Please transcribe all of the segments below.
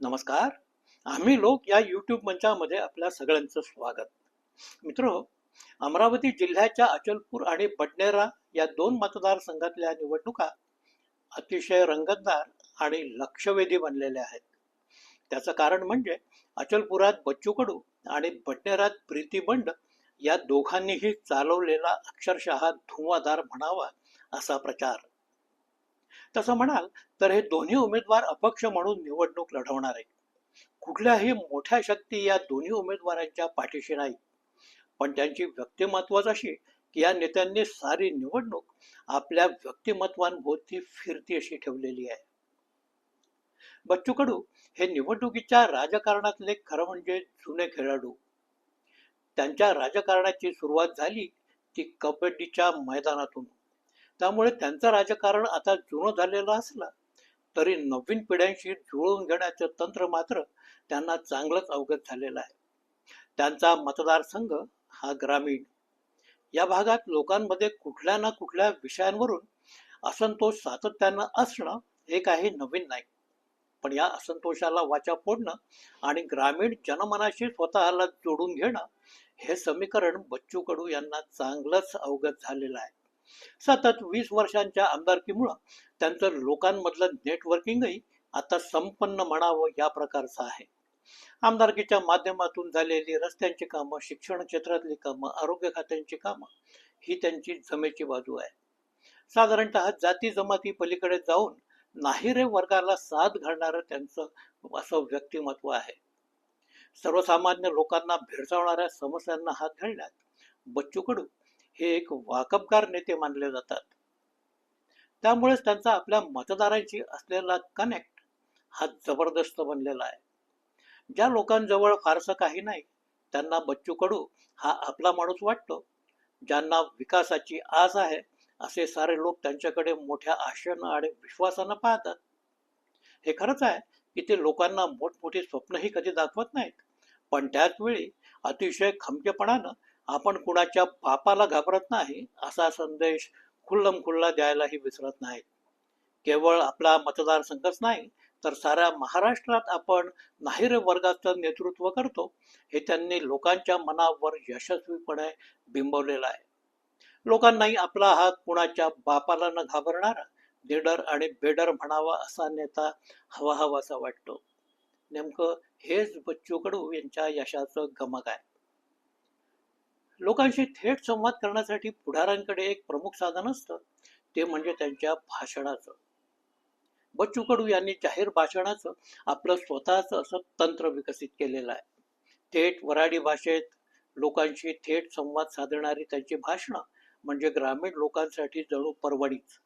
नमस्कार. आम्ही लोक या यूट्यूब मंचामध्ये आपल्या सगळ्यांचं स्वागत. मित्र अमरावती जिल्ह्याच्या अचलपूर आणि बडनेरा या दोन मतदारसंघातल्या निवडणुका अतिशय रंगतदार आणि लक्षवेधी बनलेल्या आहेत. त्याचं कारण म्हणजे अचलपुरात बच्चू कडू आणि बडनेरात प्रीती बंड या दोघांनीही चालवलेला अक्षरशः धुवाधार म्हणावा असा प्रचार. तसं म्हणाल तर हे दोन्ही उमेदवार अपक्ष म्हणून निवडणूक लढवणार आहेत. कुठल्याही मोठ्या शक्ती या दोन्ही उमेदवारांच्या पाठीशी नाही पण त्यांची व्यक्तिमत्वच अशी की या नेत्यांनी सारी निवडणूक आपल्या व्यक्तिमत्वांभोवती फिरती अशी ठेवलेली आहे. बच्चू कडू हे निवडणुकीच्या राजकारणातले खरं म्हणजे जुने खेळाडू. त्यांच्या राजकारणाची सुरुवात झाली ती कबड्डीच्या मैदानातून. त्यामुळे त्यांचं राजकारण आता जुनं झालेलं असलं तरी नवीन पिढ्यांशी जुळवून घेण्याचं तंत्र मात्र त्यांना चांगलंच अवगत झालेलं आहे. त्यांचा मतदारसंघ हा ग्रामीण. या भागात लोकांमध्ये कुठल्या ना कुठल्या विषयांवरून असंतोष सातत्यानं असणं हे काही नवीन नाही. पण या असंतोषाला वाचा फोडणं आणि ग्रामीण जनमनाशी स्वतःला जोडून घेणं हे समीकरण बच्चू कडू यांना चांगलंच अवगत झालेलं आहे. सतत वीस वर्षांच्या आमदारकीमुळं त्यांचं लोकांमधलं नेटवर्किंगही आता संपन्न म्हणावं या प्रकारचं आहे. आमदारकीच्या माध्यमातून झालेली रस्त्यांची कामं शिक्षण क्षेत्रातली कामं आरोग्य खात्यांची कामं ही त्यांची जमेची बाजू आहे. साधारणतः जाती जमाती पलीकडे जाऊन नाहिरे वर्गाला साथ घालणारं त्यांचं असं व्यक्तिमत्व आहे. सर्वसामान्य लोकांना भेडसावणाऱ्या समस्यांना हात घालण्यात बच्चू कडू हे एक वाकबगार नेते मानले जातात. त्यामुळेच त्यांचा आपल्या मतदारांशी असलेला कनेक्ट हा जबरदस्त बनलेला आहे. ज्या लोकांजवळ फारसं काही नाही त्यांना बच्चू कडू हा आपला माणूस वाटतो ज्यांना विकासाची आस आहे असे सारे लोक त्यांच्याकडे मोठ्या आशेनं आणि विश्वासानं पाहतात. हे खरंच आहे की ते लोकांना मोठमोठी स्वप्नही कधी दाखवत नाहीत पण त्याच वेळी अतिशय खमकेपणानं आपण कुणाच्या बापाला घाबरत नाही असा संदेश खुल्लम खुल्ला द्यायलाही विसरत नाहीत केवळ आपला मतदारसंघच नाही तर साऱ्या महाराष्ट्रात आपण नाहीर वर्गाचं नेतृत्व करतो हे त्यांनी लोकांच्या मनावर यशस्वीपणे बिंबवलेलं आहे. लोकांनाही आपला हा कुणाच्या बापाला न घाबरणारा निडर आणि बेडर म्हणावा असा नेता हवा हवासा वाटतो. नेमकं हेच बच्चू कडू यांच्या यशाचं गमक आहे. लोकांशी थेट संवाद करण्यासाठी पुढाऱ्यांकडे एक प्रमुख साधन असतं ते म्हणजे त्यांच्या भाषणाचं. बच्चू कडू यांनी जाहीर भाषणाचं आपलं स्वतःचं असं तंत्र विकसित केलेलं आहे. थेट वराडी भाषेत लोकांशी थेट संवाद साधणारी त्यांची भाषणं म्हणजे ग्रामीण लोकांसाठी जणू परवडीच.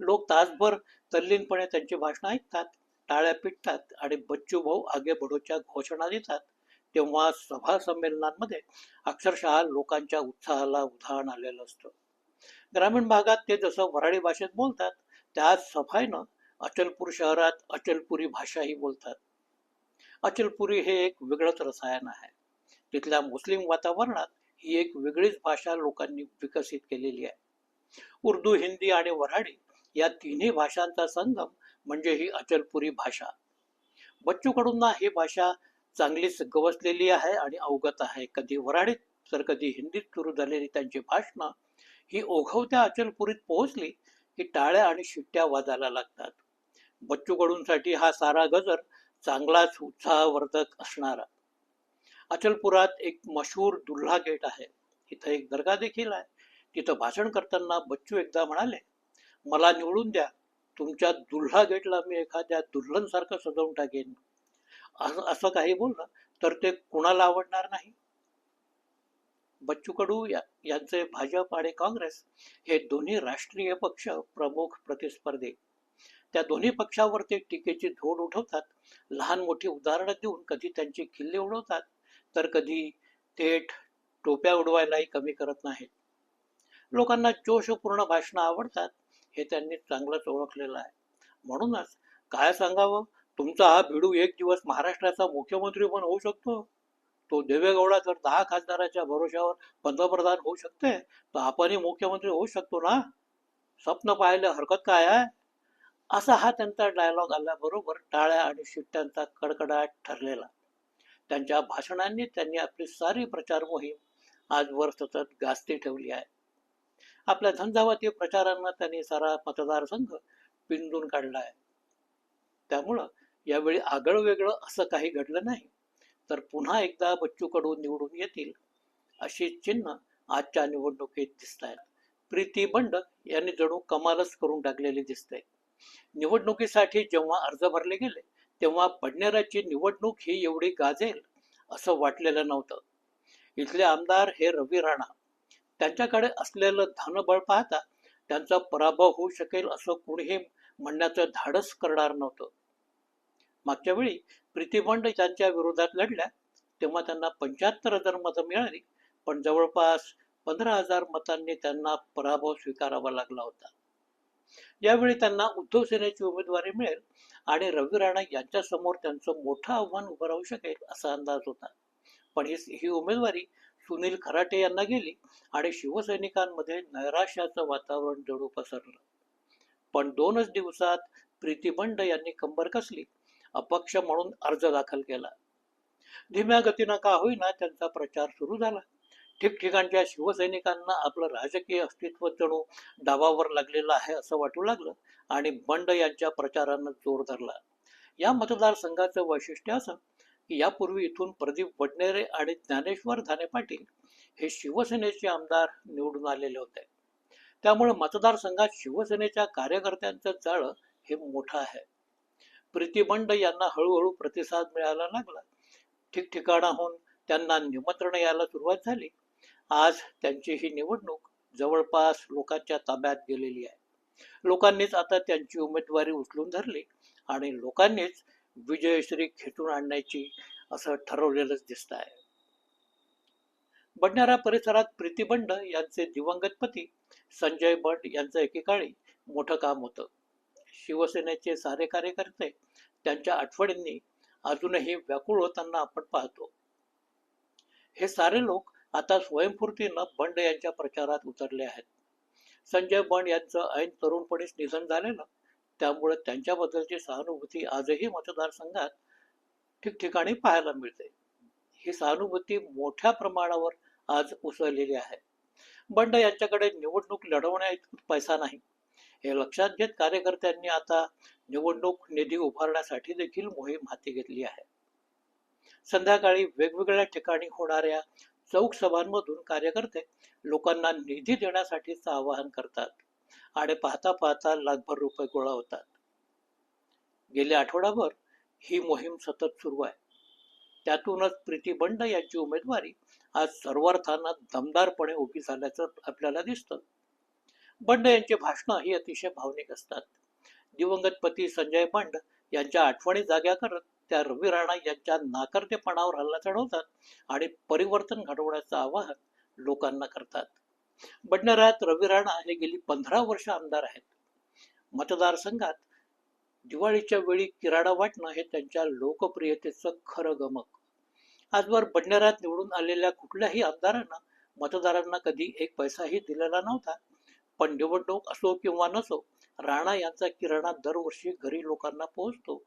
लोक तासभर तल्लीनपणे त्यांची भाषणं ऐकतात टाळ्या पिटतात आणि बच्चू भाऊ आगे बढोच्या घोषणा देतात. तेव्हा सभा संमेलनांमध्ये अक्षरशः लोकांच्या उत्साहाला उधाण आलेलं असतं. ग्रामीण भागात ते जसं वराडी भाषेत बोलतात त्याच सफाईनं अचलपूर शहरात अचलपुरी भाषाही बोलतात. अचलपुरी हे एक वेगळंच रसायन आहे. तिथल्या मुस्लिम वातावरणात ही एक वेगळीच भाषा लोकांनी विकसित केलेली आहे. उर्दू हिंदी आणि वऱ्हाडी या तिन्ही भाषांचा संगम म्हणजे ही अचलपुरी भाषा. बच्चू कडूंना ही भाषा चांगलीच गवसलेली आहे आणि अवगत आहे. कधी वराडीत तर कधी हिंदीत सुरू झालेली त्यांची भाषणं ही ओघवत्या अचलपुरीत पोहोचली की टाळ्या आणि शिट्ट्या वाजायला लागतात. बच्चू कडूंसाठी हा सारा गजर चांगलाच उत्साहवर्धक असणारा. अचलपुरात एक मशहूर दुल्हा गेट आहे. इथं एक दर्गा देखील आहे. तिथं भाषण करताना बच्चू एकदा म्हणाले मला निवडून द्या. तुमच्या दुल्हा गेटला मी एखाद्या दुल्हनसारखं सजवून टाकेन. असं असं काही बोललं तर ते कुणाला आवडणार नाही? बच्चू कडू या यांचे भाजप आणि काँग्रेस हे दोन्ही राष्ट्रीय पक्ष प्रमुख प्रतिस्पर्धी. त्या दोन्ही पक्षावर ते टीकेची धोड उठवतात. लहान मोठी उदाहरणं देऊन कधी त्यांची किल्ले उडवतात तर कधी थेट टोप्या उडवायलाही कमी करत नाहीत. लोकांना जोशपूर्ण भाषणं आवडतात हे त्यांनी चांगलंच ओळखलेलं आहे. म्हणूनच काय सांगावं? तुमचा हा भिडू एक दिवस महाराष्ट्राचा मुख्यमंत्री पण होऊ शकतो. तो देवेगौडा जर दहा खासदाराच्या भरोशावर पंतप्रधान होऊ शकते तर आपणही मुख्यमंत्री होऊ शकतो ना? स्वप्न पाहायला हरकत काय आहे? असा हा त्यांचा डायलॉग आल्याबरोबर टाळ्या आणि शिट्ट्यांचा कडकडाट ठरलेला. त्यांच्या भाषणांनी त्यांनी आपली सारी प्रचार मोहीम आजवर सतत गाजती ठेवली आहे. आपल्या झंझावाती प्रचारांना त्यांनी सारा मतदारसंघ पिंजून काढला आहे. त्यामुळं यावेळी आगळं वेगळं असं काही घडलं नाही. तर पुन्हा एकदा बच्चू कडू निवडून येतील अशी चिन्ह आजच्या निवडणुकीत दिसत आहेत प्रीती बंड यांनी जणू कमालच करून टाकलेली दिसते. निवडणुकीसाठी जेव्हा अर्ज भरले गेले तेव्हा बडनेराची निवडणूक ही एवढी गाजेल असं वाटलेलं नव्हतं. इथले आमदार हे रवी राणा. त्यांच्याकडे असलेलं धनबळ पाहता त्यांचा पराभव होऊ शकेल असं कुणीही म्हणण्याचं धाडस करणार नव्हतं. मागच्या वेळी प्रीतिबंड त्यांच्या विरोधात लढल्या तेव्हा त्यांना पंच्याहत्तर हजार मतं मिळाली पण जवळपास पंधरा हजार मतांनी त्यांना पराभव स्वीकारावा लागला होता. यावेळी त्यांना उद्धव सेनेची उमेदवारी मिळेल आणि रवी राणा यांच्यासमोर त्यांचं मोठं आव्हान उभं राहू शकेल असा अंदाज होता. पण ही ही उमेदवारी सुनील खराटे यांना गेली आणि शिवसैनिकांमध्ये नैराश्याचं वातावरण जडू पसरलं. पण दोनच दिवसात प्रीतीबंड यांनी कंबर कसली? अपक्ष म्हणून अर्ज दाखल केला. धीम्या गतीनं का होईना त्यांचा प्रचार सुरू झाला. ठिकठिकाणच्या शिवसैनिकांना आपलं राजकीय अस्तित्व जणू डावावर लागलेलं आहे असं वाटू लागलं आणि बंड यांच्या प्रचारानं जोर धरला. या मतदारसंघाचं वैशिष्ट्य असं की यापूर्वी इथून प्रदीप वडनेरे आणि ज्ञानेश्वर धाने पाटील हे शिवसेनेचे आमदार निवडून आलेले होते. त्यामुळे मतदारसंघात शिवसेनेच्या कार्यकर्त्यांचं जाळं हे मोठं आहे. प्रीतीबंड यांना हळूहळू प्रतिसाद मिळायला लागला. ठिकठिकाणाहून त्यांना निमंत्रण यायला सुरुवात झाली. आज त्यांची ही निवडणूक जवळपास लोकांच्या ताब्यात गेलेली आहे. लोकांनीच आता त्यांची उमेदवारी उचलून धरली आणि लोकांनीच विजयश्री खेचून आणण्याची असं ठरवलेलंच दिसत आहे. बडणारा परिसरात प्रीतीबंड यांचे दिवंगत पती संजय भट यांचं एकेकाळी मोठं काम होतं. शिवसेनेचे सारे कार्यकर्ते त्यांच्या आठवणींनी अजूनही व्याकुळ होताना आपण पाहतो. हे सारे लोक आता स्वयंपूर्तीनं बंड यांच्या प्रचारात उतरले आहेत. संजय बंड यांचं ऐन तरुणपणीच निधन झालेलं त्यामुळे त्यांच्याबद्दलची सहानुभूती आजही मतदारसंघात ठिकठिकाणी पाहायला मिळते. ही सहानुभूती मोठ्या प्रमाणावर आज उसळलेली आहे. बंड यांच्याकडे निवडणूक लढवण्या पैसा नाही. हे लक्षात घेत कार्यकर्त्यांनी आता निवडणूक निधी उभारण्यासाठी देखील मोहीम हाती घेतली आहे. संध्याकाळी वेगवेगळ्या ठिकाणी होणाऱ्या चौक सभांमधून कार्यकर्ते लोकांना निधी देण्यासाठीच आवाहन करतात. आणि पाहता पाहता लाखभर रुपये गोळा होतात. गेल्या आठवडाभर ही मोहीम सतत सुरू आहे. त्यातूनच प्रीती बंड यांची उमेदवारी आज सर्वार्थांना दमदारपणे उभी झाल्याचं आपल्याला दिसतं. बंड यांची भाषणं ही अतिशय भावनिक असतात. दिवंगत पती संजय बंड यांच्या आठवणी जाग्या करत त्या रवी राणा यांच्या नाकर्तेपणावर हल्ला चढवतात आणि परिवर्तन घडवण्याचं आवाहन लोकांना करतात. बडनेरात रवी राणा हे गेली पंधरा वर्ष आमदार आहेत. मतदारसंघात दिवाळीच्या वेळी किराडा वाटणं हे त्यांच्या लोकप्रियतेचं खरं गमक. आजवर बंडेऱ्यात निवडून आलेल्या कुठल्याही आमदारांना मतदारांना कधी एक पैसाही दिलेला नव्हता. पण निवडणूक असो किंवा नसो राणा यांचा किराणा दरवर्षी घरी लोकांना पोहोचतो.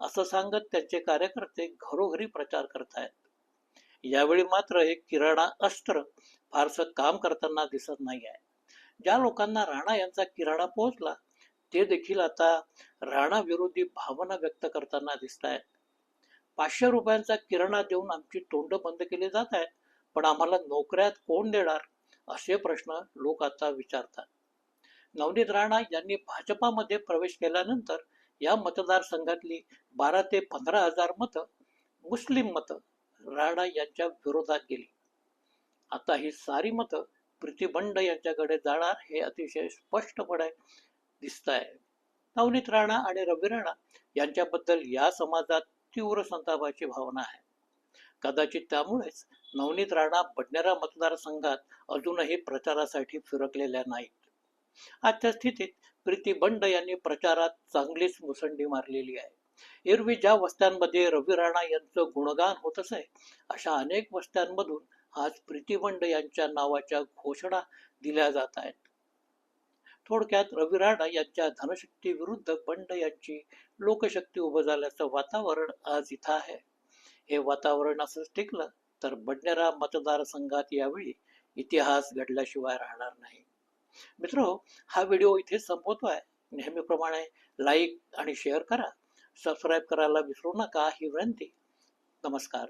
असं सांगत त्यांचे कार्यकर्ते घरोघरी प्रचार करतायत. यावेळी मात्र हे किराणा अस्त्र फारसं काम करताना दिसत नाही आहे ज्या लोकांना राणा यांचा किराणा पोहोचला ते देखील आता राणा विरोधी भावना व्यक्त करताना दिसत आहेत पाचशे रुपयांचा किराणा देऊन आमची तोंड बंद केली जात आहेत पण आम्हाला नोकऱ्यात कोण देणार? असे प्रश्न लोक आता विचारतात. नवनीत राणा यांनी भाजपामध्ये प्रवेश केल्यानंतर या मतदारसंघातली बारा ते पंधरा हजार मतं मुस्लिम मतं राणा यांच्या विरोधात गेली. आता ही सारी मतं प्रीतिबंड यांच्याकडे जाणार हे अतिशय स्पष्टपणे दिसत आहे नवनीत राणा आणि रवी राणा यांच्याबद्दल या समाजात तीव्र संतापाची भावना आहे. कदाचित त्यामुळेच नवनीत राणा बडनेरा मतदारसंघात अजूनही प्रचारासाठी फिरकलेल्या नाहीत. आजच्या स्थितीत प्रीती बंड यांनी प्रचारात चांगलीच मुसंडी मारलेली आहे. एरवी ज्या वस्त्यांमध्ये रवी राणा यांचं गुणगान होत असे अशा अनेक वस्त्यांमधून आज प्रीती बंड यांच्या नावाच्या घोषणा दिल्या जात आहेत. थोडक्यात रवी राणा यांच्या धनशक्ती विरुद्ध बंड यांची लोकशक्ती उभं झाल्याचं वातावरण आज इथं आहे. हे वातावरण असंच टिकलं तर बडनेरा मतदारसंघात यावेळी इतिहास घडल्याशिवाय राहणार नाही. मित्र हा व्हिडिओ इथे आहे. नेहमीप्रमाणे लाईक आणि शेअर करा. सबस्क्राईब करायला विसरू नका. ही विनंती. नमस्कार.